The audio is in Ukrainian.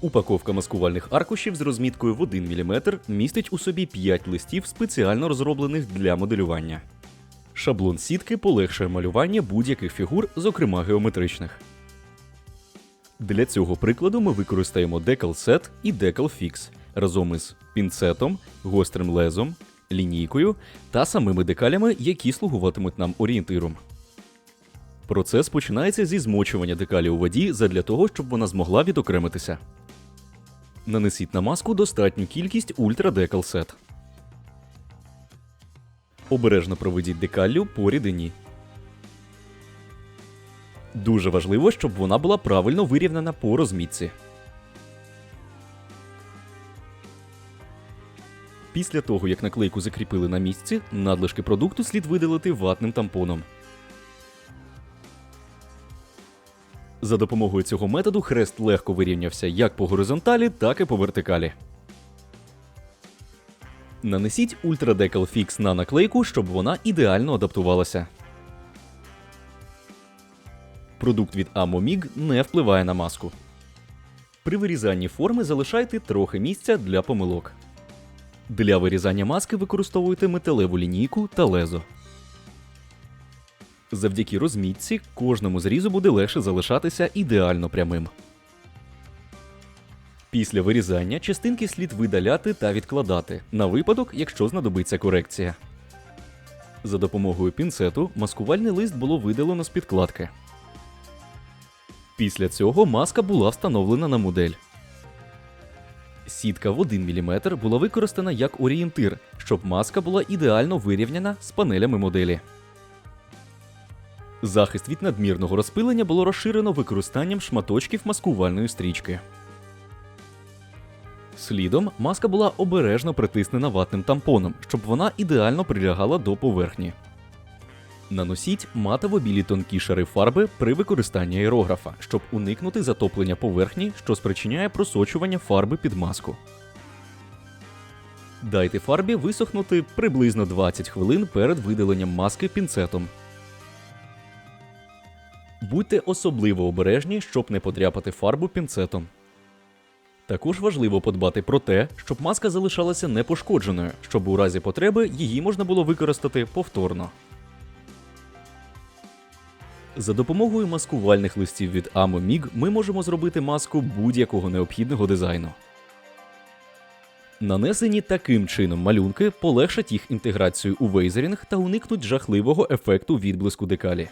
Упаковка маскувальних аркушів з розміткою в 1 мм містить у собі 5 листів, спеціально розроблених для моделювання. Шаблон сітки полегшує малювання будь-яких фігур, зокрема геометричних. Для цього прикладу ми використаємо Decal Set і Decal Fix разом із пінцетом, гострим лезом, лінійкою та самими декалями, які слугуватимуть нам орієнтиром. Процес починається зі змочування декалі у воді задля того, щоб вона змогла відокремитися. Нанесіть на маску достатню кількість Set. Обережно проведіть декаллю по рідині. Дуже важливо, щоб вона була правильно вирівнена по розмітці. Після того, як наклейку закріпили на місці, надлишки продукту слід видалити ватним тампоном. За допомогою цього методу хрест легко вирівнявся як по горизонталі, так і по вертикалі. Нанесіть Ultra Decal Fix на наклейку, щоб вона ідеально адаптувалася. Продукт від Amomig не впливає на маску. При вирізанні форми залишайте трохи місця для помилок. Для вирізання маски використовуйте металеву лінійку та лезо. Завдяки розмітці кожному зрізу буде легше залишатися ідеально прямим. Після вирізання частинки слід видаляти та відкладати на випадок, якщо знадобиться корекція. За допомогою пінцету маскувальний лист було видалено з підкладки. Після цього маска була встановлена на модель. Сітка в 1 мм була використана як орієнтир, щоб маска була ідеально вирівняна з панелями моделі. Захист від надмірного розпилення було розширено використанням шматочків маскувальної стрічки. Слідом маска була обережно притиснена ватним тампоном, щоб вона ідеально прилягала до поверхні. Наносіть матово білі тонкі шари фарби при використанні аерографа, щоб уникнути затоплення поверхні, що спричиняє просочування фарби під маску. Дайте фарбі висохнути приблизно 20 хвилин перед видаленням маски пінцетом. Будьте особливо обережні, щоб не подряпати фарбу пінцетом. Також важливо подбати про те, щоб маска залишалася непошкодженою, щоб у разі потреби її можна було використати повторно. За допомогою маскувальних листів від Amomig ми можемо зробити маску будь-якого необхідного дизайну. Нанесені таким чином малюнки полегшать їх інтеграцію у вейзерінг та уникнуть жахливого ефекту відблиску декалі.